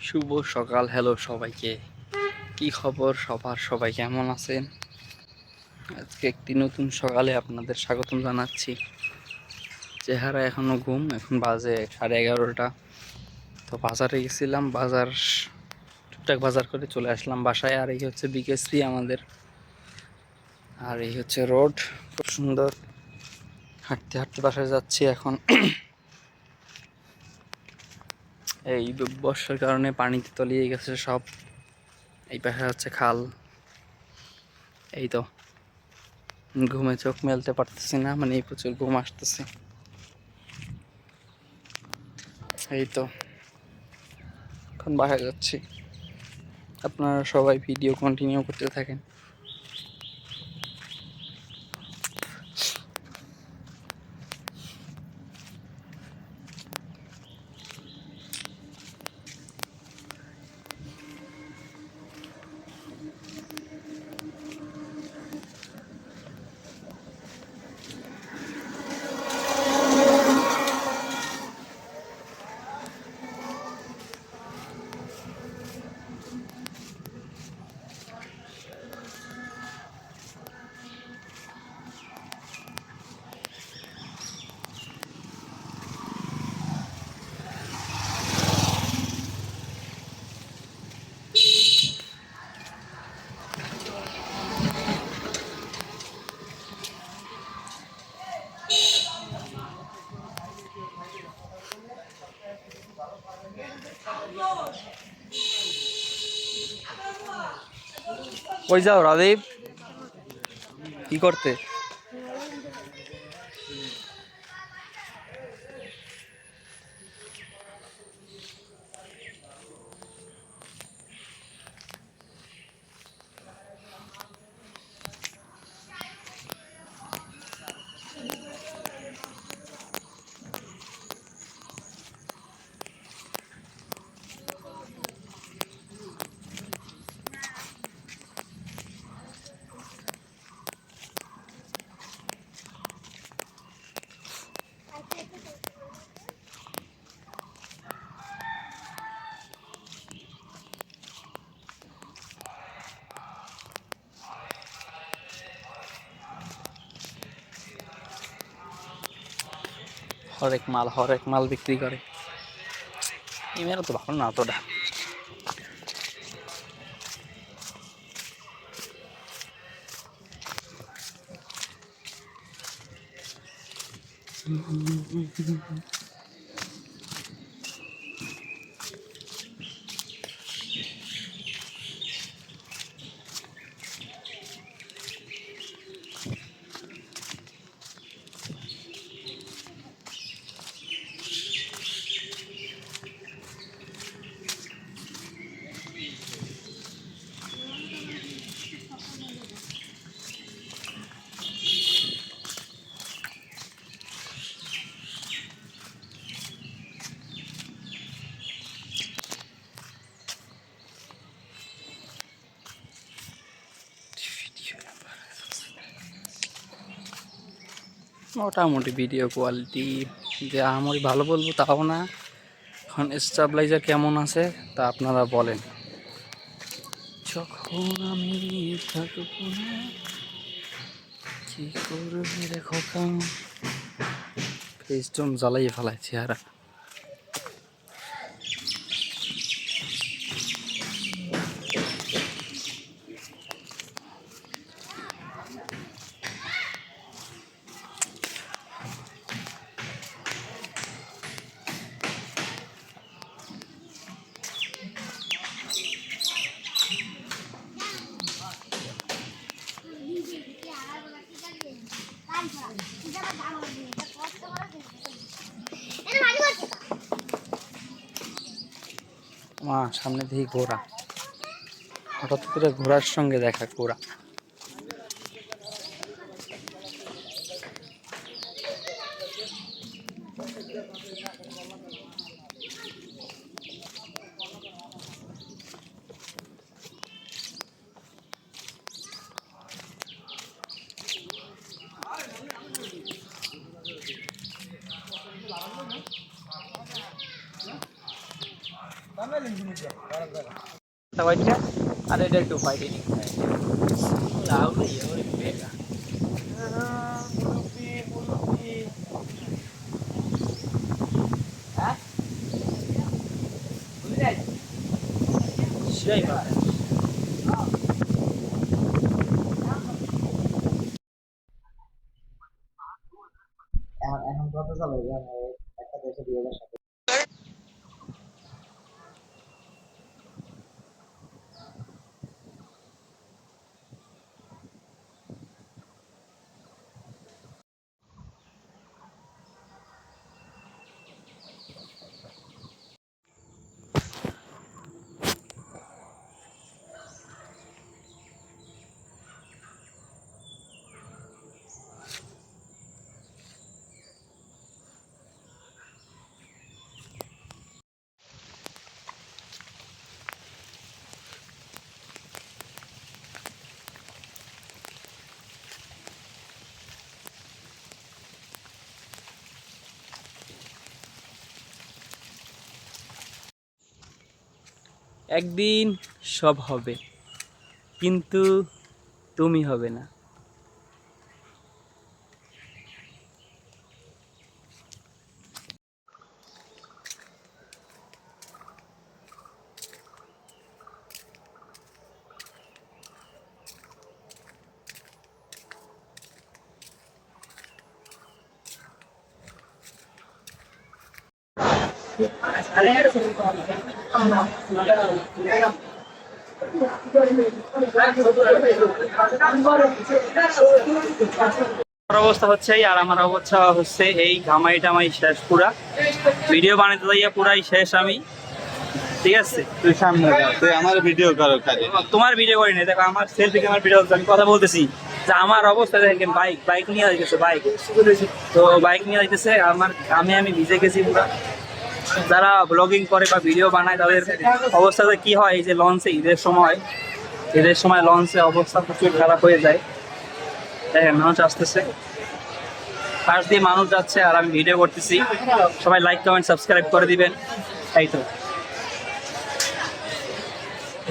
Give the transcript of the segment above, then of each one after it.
শুভ সকাল হ্যালো সবাইকে। কি খবর সবার? সবাই কেমন আছেন? আজকে একটি নতুন সকালে আপনাদের স্বাগতম জানাচ্ছি। চেহারা এখনও ঘুম, এখন বাজে সাড়ে এগারোটা। তো বাজারে গেছিলাম, বাজার টুকটাক বাজার করে চলে আসলাম বাসায়। আর এই হচ্ছে বিকেসি আমাদের। আর এই হচ্ছে রোড খুব সুন্দর। হাঁটতে হাঁটতে বাসায় যাচ্ছি এখন। এই বর্ষার কারণে পানিতে তলিয়ে গেছে সব। এই পাশে হচ্ছে খাল। এই তো। ঘুমে চোখ মেলতে পারতেছি না মানে এই প্রচুর ঘুম আসতেছে। এই তো। এখন বাসায় যাচ্ছি। আপনারা সবাই ভিডিও কন্টিনিউ করতে থাকেন। কই যাও রাদীপ? কি করতে? হরেক মাল হরেক মাল বিক্রি করে। ইমেরও তো ভালো না অতটা। মোটামুটি ভিডিও কোয়ালিটি যে আমি ভালো বলব তাও না। এখন স্টাবলাইজার কেমন আছে তা আপনারা বলেন। যখন আমি থাকব না, কি করবে দেখো কাম ফেস জ্বালাইয়ে ফেলায় চেহারা। সামনে দিয়ে ঘোড়া হঠাৎ করে ঘোড়ার সঙ্গে দেখা ঘোড়া వచ్చా అది డెల్ టూ ఫైవ్ రావులు ఎవరు Jai Bharat. এখন কত চলে একটা দেশে দুই হাজার সাথে একদিন সব হবে কিন্তু তুমি হবে না আমার অবস্থা হচ্ছে এই আর আমার অবস্থা হচ্ছে এই ঘামাই টামাই শেষ পুরা। ভিডিও বানাতে যাইয়া পুরাই শেষ আমি। ঠিক আছে? তুই সামনে তুই আমার ভিডিও করো খালি। তোমার ভিডিও করি না দেখো আমার সেলফি ভিডিও আমি কথা বলতেছি। যে আমার অবস্থা দেখেন বাইক বাইক নিয়ে যাইতেছে বাইক তো বাইক নিয়ে যাইতেছে আমার আমি আমি ভিজে গেছি পুরা। যারা ব্লগিং করে বা ভিডিও বানায়, তাদের অবস্থাতে কি হয়? এই যে লঞ্চে ঈদের সময় ঈদের সময় লঞ্চে অবস্থা প্রচুর খারাপ হয়ে যায়। দেখেন, মানুষ আসতেছে। পাশ দিয়ে মানুষ যাচ্ছে, আর আমি ভিডিও করতেছি। সবাই লাইক কমেন্ট সাবস্ক্রাইব করে দিবেন। এই তো।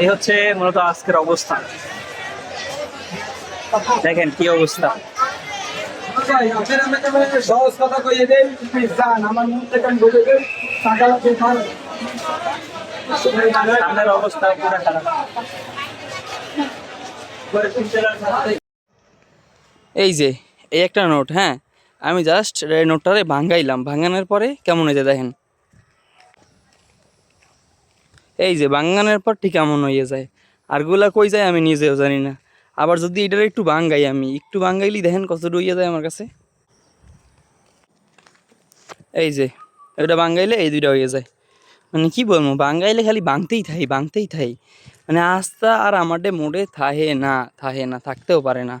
এই হচ্ছে মূলত আজকের অবস্থা। দেখেন কি অবস্থা। এই যে, এই একটা নোট হ্যাঁ? আমি জাস্ট নোটটারে ভাঙ্গাইলাম। ভাঙানোর পরে কেমন হয়েছে দেখেন? এই যে, ভাঙ্গানোর পর ঠিক কেমন হয়ে যায়। আরগুলা কই যায় আমি নিজেও জানি না। আবার যদি এটার একটু বাঙ্গাই আমি, একটু বাঙ্গাইলি দেখেন কত হয়ে যায় আমার কাছে। এই যে, এটা বাঙ্গাইলে এই দুইটা হয়ে যায়। মানে কি বলব, বাঙ্গাইলে খালি বাংতেই থাই বাংতেই থাই। মানে আস্তা আর আমাদের মোড়ে থাহে না থাহে না, থাকতেও পারে না।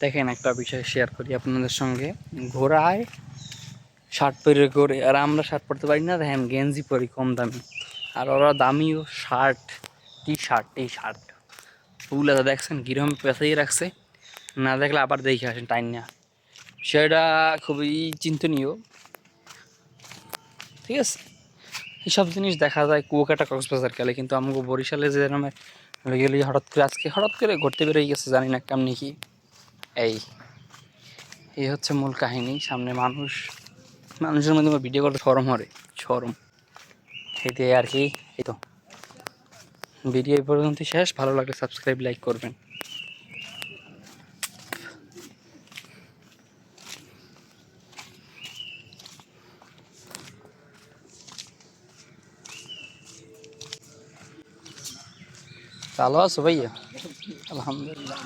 দেখেন একটা বিষয় শেয়ার করি আপনাদের সঙ্গে। ঘোড়ায় শার্ট পরে করে আর আমরা শার্ট পরতে পারি না, দেখেন গেঞ্জি পরি কম দামি। আর ওরা দামিও শার্ট টি শার্ট এই শার্ট ফুল আছে দেখছেন কিরম পেঁচাই রাখছে। না দেখলে আবার দেখে আসেন টাইম না সেটা খুবই চিন্তনীয়। ঠিক আছে? এইসব জিনিস দেখা যায় কুয়াকাটা কক্সবাজার গেলে, কিন্তু আমাকে বরিশালে যে গেলে হঠাৎ করে আজকে হঠাৎ করে ঘুরতে বেরিয়ে গেছে, জানি না কেমনি কি। এই এই হচ্ছে মূল কাহিনী, সামনে মানুষ, মানুষের মধ্যে আমার ভিডিও করতে সরম হরে সরম এতে আর কি, এই তো। ভিডিও এই পর্যন্ত শেষ, ভালো লাগলে সাবস্ক্রাইব লাইক করবেন। ভালো আছো ভাইয়া? আলহামদুলিল্লাহ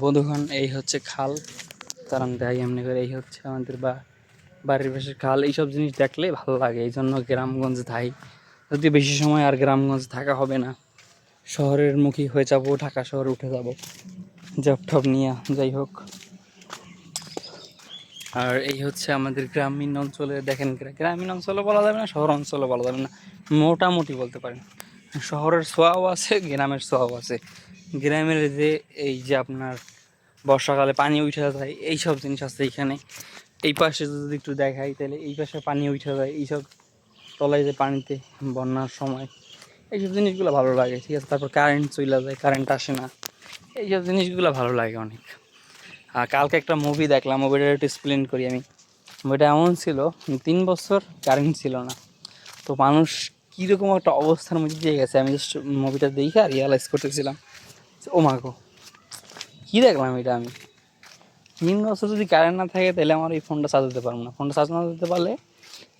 বন্ধুগণ, এই হচ্ছে খাল। কারণ দেয় এমনি করে এই হচ্ছে আমাদের বা, বাড়ির পাশের খাল। এইসব জিনিস দেখলে ভালো লাগে। এই জন্য গ্রামগঞ্জ থাই যদি বেশি সময় আর গ্রামগঞ্জ থাকা হবে না, শহরের মুখী হয়ে যাব, ঢাকা শহরে উঠে যাব। জব টব নিয়ে, যাই হোক। আর এই হচ্ছে আমাদের গ্রামীণ অঞ্চলে, দেখেন গ্রা- গ্রামীণ অঞ্চলে বলা যাবে না, শহর অঞ্চলে বলা যাবে না। মোটামুটি বলতে পারেন। শহরের ছোঁয়াও আছে, গ্রামের ছোঁয়াও আছে। গ্রামের যে এই যে আপনার বর্ষাকালে পানি উঠে যায়, এইসব জিনিস আছে এইখানে এই পাশে যদি একটু দেখাই, তাহলে এই পাশে পানি উঠে যায়, এইসব তলায় যে পানিতে বন্যার সময় এইসব জিনিসগুলো ভালো লাগে, ঠিক আছে? তারপর কারেন্ট চলে যায় কারেন্ট আসে না। এইসব জিনিসগুলো ভালো লাগে অনেক। আর কালকে একটা মুভি দেখলাম মুভিটা একটু এক্সপ্লেন করি আমি। মুভিটা এমন ছিল, তিন বছর কারেন্ট ছিল না। তো মানুষ কীরকম একটা অবস্থার মধ্যে দিয়ে গেছে, আমি জাস্ট মুভিটা দেখে রিয়ালাইজ করতেছিলাম ও মা গো, কী দেখলাম এটা আমি? তিন বছর যদি কারেন্ট না থাকে, তাহলে আমার এই ফোনটা চার্জ দিতে পারব না। ফোনটা চার্জ না দিতে পারলে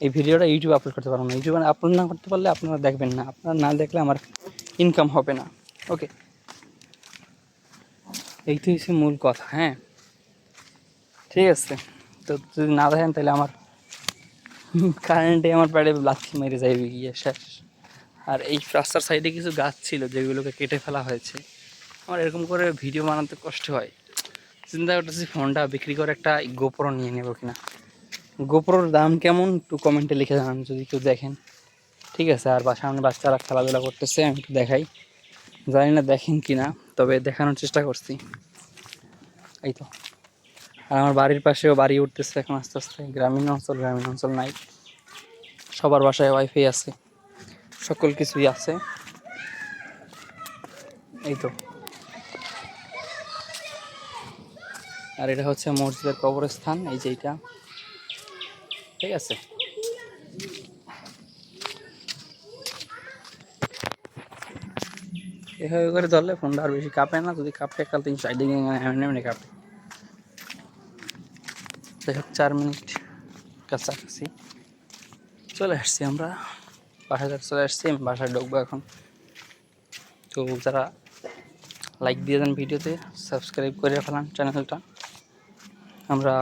এই ভিডিওটা ইউটিউবে আপলোড করতে পারব না। ইউটিউবে আপলোড না করতে পারলে আপনারা দেখবেন না। আপনারা না দেখলে আমার ইনকাম হবে না। ওকে এই তো হচ্ছে মূল কথা হ্যাঁ? ঠিক আছে। তো যদি না দেখেন তাহলে আমার কারেন্টে আমার পেটে লাথি মেরে যাইবে গিয়ে, শেষ। আর এই রাস্তার সাইডে কিছু গাছ ছিল যেগুলোকে কেটে ফেলা হয়েছে। আমার এরকম করে ভিডিও বানাতে কষ্ট হয়। চিন্তা করতেছি ফোনটা বিক্রি করে একটা গোপ্রো নিয়ে নেব কিনা। গোপ্রোর দাম কেমন? একটু কমেন্টে লিখে জানান যদি কেউ দেখেন। ঠিক আছে, আর বা সামনে বাচ্চারা খেলাধুলা করতেছে, আমি একটু দেখাই। জানি না দেখেন কি না তবে দেখানোর চেষ্টা করছি। এই তো। আর আমার বাড়ির পাশেও বাড়ি উঠতেছে এখন আস্তে আস্তে। গ্রামীণ অঞ্চল গ্রামীণ অঞ্চল নাই। সবার বাসায় ওয়াইফাই আছে। সকল কিছুই আছে। এই তো। আর এটা হচ্ছে মসজিদের কবরস্থান, এই যে এইটা ঠিক আছে। এভাবে করে ধরলে ফোনটা আর বেশি কাঁপে না, যদি কাঁপে কাল তিন সাইডে এমনি এমনি কাঁপে। যাই হোক, চার মিনিট কাছাকাছি চলে আসছি আমরা। থেকে চলে আসছি, আমি বাসায় ঢুকবো এখন। তো যারা লাইক দিয়ে দেন ভিডিওতে সাবস্ক্রাইব করে ফেলান চ্যানেলটা আমরা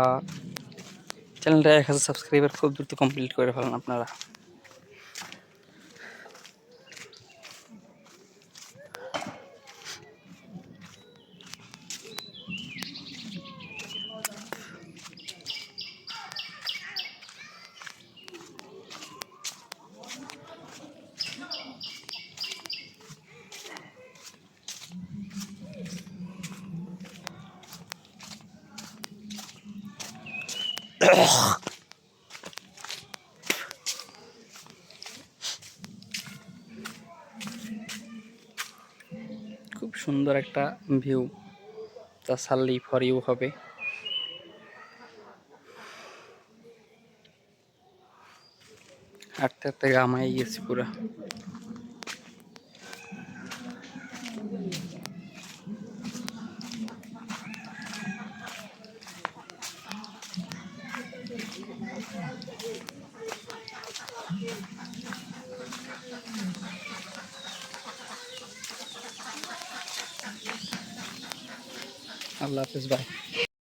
চ্যানেলটা এক হাজার সাবস্ক্রাইবার খুব দ্রুত কমপ্লিট করে ফেলেন আপনারা। খুব সুন্দর একটা ভিউ তা তাসাল্লি ফর ইউ হবে। হাঁটতে হাঁটতে গামাই গেছি পুরা। হাফিজ বাই